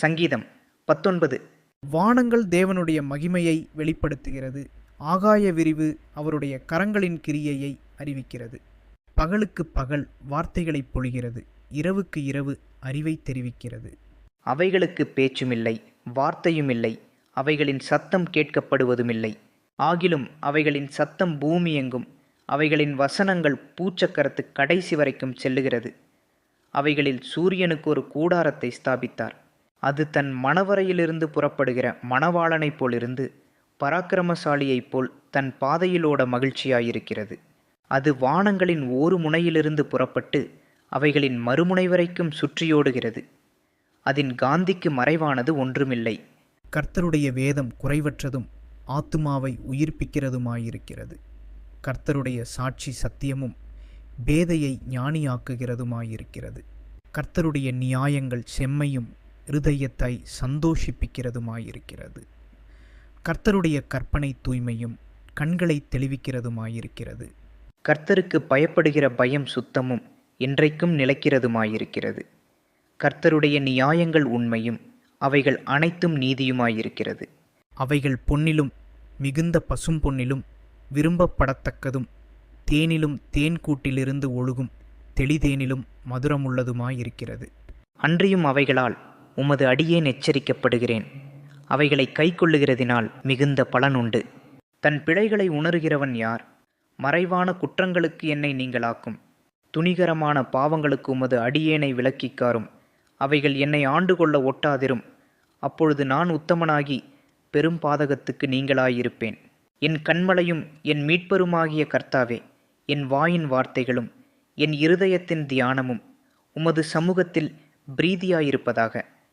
சங்கீதம் பத்தொன்பது. வானங்கள் தேவனுடைய மகிமையை வெளிப்படுத்துகிறது. ஆகாய விரிவு அவருடைய கரங்களின் கிரியையை அறிவிக்கிறது. பகலுக்கு பகல் வார்த்தைகளைப் பொழிகிறது. இரவுக்கு இரவு அறிவை தெரிவிக்கிறது. அவைகளுக்கு பேச்சுமில்லை வார்த்தையுமில்லை அவைகளின் சத்தம் கேட்கப்படுவதுமில்லை. ஆகிலும் அவைகளின் சத்தம் பூமி எங்கும் அவைகளின் வசனங்கள் பூச்சக்கரத்து கடைசி வரைக்கும் செல்லுகிறது. அவைகளில் சூரியனுக்கு ஒரு கூடாரத்தை ஸ்தாபித்தார். அது தன் மணவரையிலிருந்து புறப்படுகிற மணவாளனைப் போலிருந்து பராக்கிரமசாலியைப் போல் தன் பாதையிலோட மகிழ்ச்சியாயிருக்கிறது. அது வானங்களின் ஒரு முனையிலிருந்து புறப்பட்டு அவைகளின் மறுமுனை வரைக்கும் சுற்றியோடுகிறது. அதன் காந்திக்கு மறைவானது ஒன்றுமில்லை. கர்த்தருடைய வேதம் குறைவற்றதும் ஆத்துமாவை உயிர்ப்பிக்கிறதுமாயிருக்கிறது. கர்த்தருடைய சாட்சி சத்தியமும் பேதையை ஞானியாக்குகிறதுமாயிருக்கிறது. கர்த்தருடைய நியாயங்கள் செம்மையும் இருதயத்தை சந்தோஷிப்பிக்கிறதுமாயிருக்கிறது. கர்த்தருடைய கற்பனை தூய்மையும் கண்களை தெளிவிக்கிறதுமாயிருக்கிறது. கர்த்தருக்கு பயப்படுகிற பயம் சுத்தமும் என்றைக்கும் நிலைக்கிறதுமாயிருக்கிறது. கர்த்தருடைய நியாயங்கள் உண்மையும் அவைகள் அனைத்தும் நீதியுமாயிருக்கிறது. அவைகள் பொன்னிலும் மிகுந்த பசும் பொன்னிலும் விரும்பப்படத்தக்கதும் தேனிலும் தேன்கூட்டிலிருந்து ஒழுகும் தெளிதேனிலும் மதுரமுள்ளதுமாயிருக்கிறது. அன்றியும் அவைகளால் உமது அடியேன் எச்சரிக்கப்படுகிறேன் அவைகளை கைக்கொள்ளுகிறதினால் மிகுந்த பலனுண்டு. தன் பிழைகளை உணர்கிறவன் யார்? மறைவான குற்றங்களுக்கு என்னை நீங்களாக்கும். துணிகரமான பாவங்களுக்கு உமது அடியேனை விலக்கிக்காரும் அவைகள் என்னை ஆண்டு கொள்ள ஒட்டாதிரும். அப்பொழுது நான் உத்தமனாகி பெரும் பாதகத்துக்கு நீங்களாயிருப்பேன். என் கண்மலையும் என் மீட்பருமாகிய கர்த்தாவே என் வாயின் வார்த்தைகளும் என் இருதயத்தின் தியானமும் உமது சமூகத்தில் பிரீதியாயிருப்பதாக.